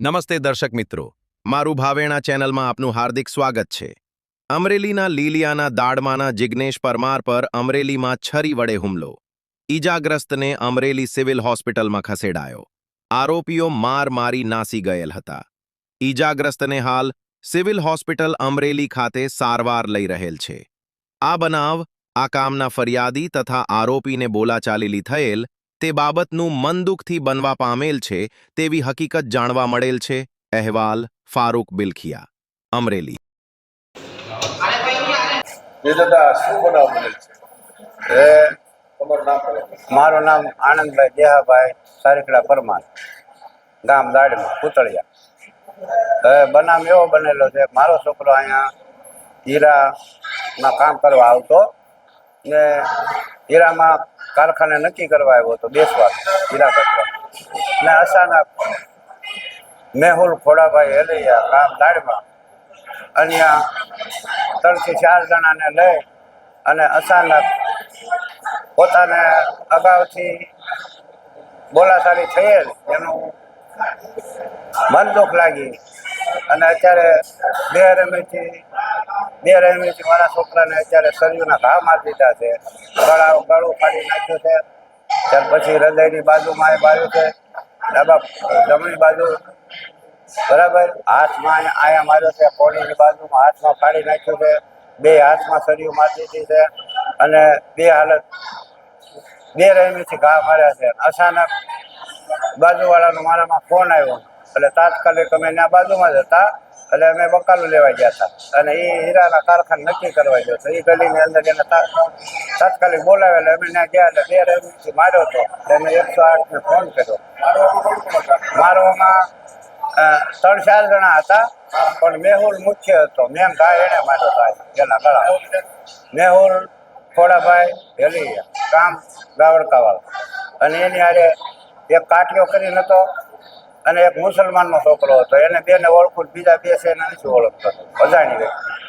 નમસ્તે દર્શક મિત્રો. મારું ભાવેણા ચેનલમાં આપનું હાર્દિક સ્વાગત છે. અમરેલીના લીલિયાના દાડમાના જિગ્નેશ પરમાર પર અમરેલીમાં છરી વડે હુમલો. ઈજાગ્રસ્તને અમરેલી સિવિલ હોસ્પિટલમાં ખસેડાયો. આરોપીઓ માર મારી નાસી ગયેલ હતા. ઈજાગ્રસ્તને હાલ સિવિલ હોસ્પિટલ અમરેલી ખાતે સારવાર લઈ રહેલ છે. આ બનાવ, આ કામના ફરિયાદી તથા આરોપીને બોલાચાલીલી થયેલ તે બાબતનું મન દુઃખથી બનવા પામેલ છે તેવી હકીકત જાણવા મળેલ છે. અહેવાલ ફારૂક બિલખિયા અમરેલી. મારું નામ આનંદભાઈ દેહાભાઈ સારીકડા પરમાર ગામ દાડમાં પૂતળિયા. હવે બનાવ એવો બનેલો છે મારો છોકરો અહીંયા હીરામાં કામ કરવા આવતો ને હીરામાં કારખાને નક્કી કરવા આવ્યો હતો બેસવા હીરા કરવા ને અચાનક મેહુલ ખોડાભાઈ હેલૈયા કામ દાડમાં અહીંયા ત્રણથી ચાર જણાને લઈ અને અચાનક પોતાને અગાઉથી બોલાચાલી થયેલ, એનું મન દુઃખ લાગી. અને અત્યારે બે રમીથી બે રમીથી મારા છોકરાને અત્યારે શરીરના ઘા મારી દીધા છે. ગળા ગળું ફાડી નાખ્યું છે. ત્યાર પછી હૃદયની બાજુમાં એ બાજુ છે. ડાબા જમણી બાજુ. બરાબર? હાથમાં આયા માર્યો છે. કોળીની બાજુમાં હાથમાં ફાડી નાખ્યું છે. બે હાથમાં સળિયું મારી દીધી છે. અને બે હાલત બે રહેમીથી ઘા માર્યા છે. અચાનક બાજુવાળાનો મારામાં ફોન આવ્યો. એટલે તાત્કાલિક અમે ત્યાં બાજુમાં જ હતા. એટલે અમે બકાલું લેવા ગયા હતા. અને એ હીરાના કારખાના નક્કી કરવા ગયો હતો. એ ગલીની અંદર એને તા- તાત્કાલિક બોલાવે અમે ત્યાં ગયા એટલે બે રહેમીથી માર્યો હતો. એને એકસો આઠને ફોન કર્યો. મારવામાં ત્રણ ચાર જણા હતા. પણ મેહુલ મુખ્ય હતો. મેમ ભાઈ એણે માર્યો હતો એના ગળા મેહુલ, ખોડાભાઈ હેલિયા કામ, ગાવડકાવાળા. અને એની હારે એક કાટિયો કરીને હતો અને એક મુસલમાનનો છોકરો હતો. એને બેને ઓળખું બીજા બે છે એને નથી ઓળખતો. અજાણી વ્યક્તિ.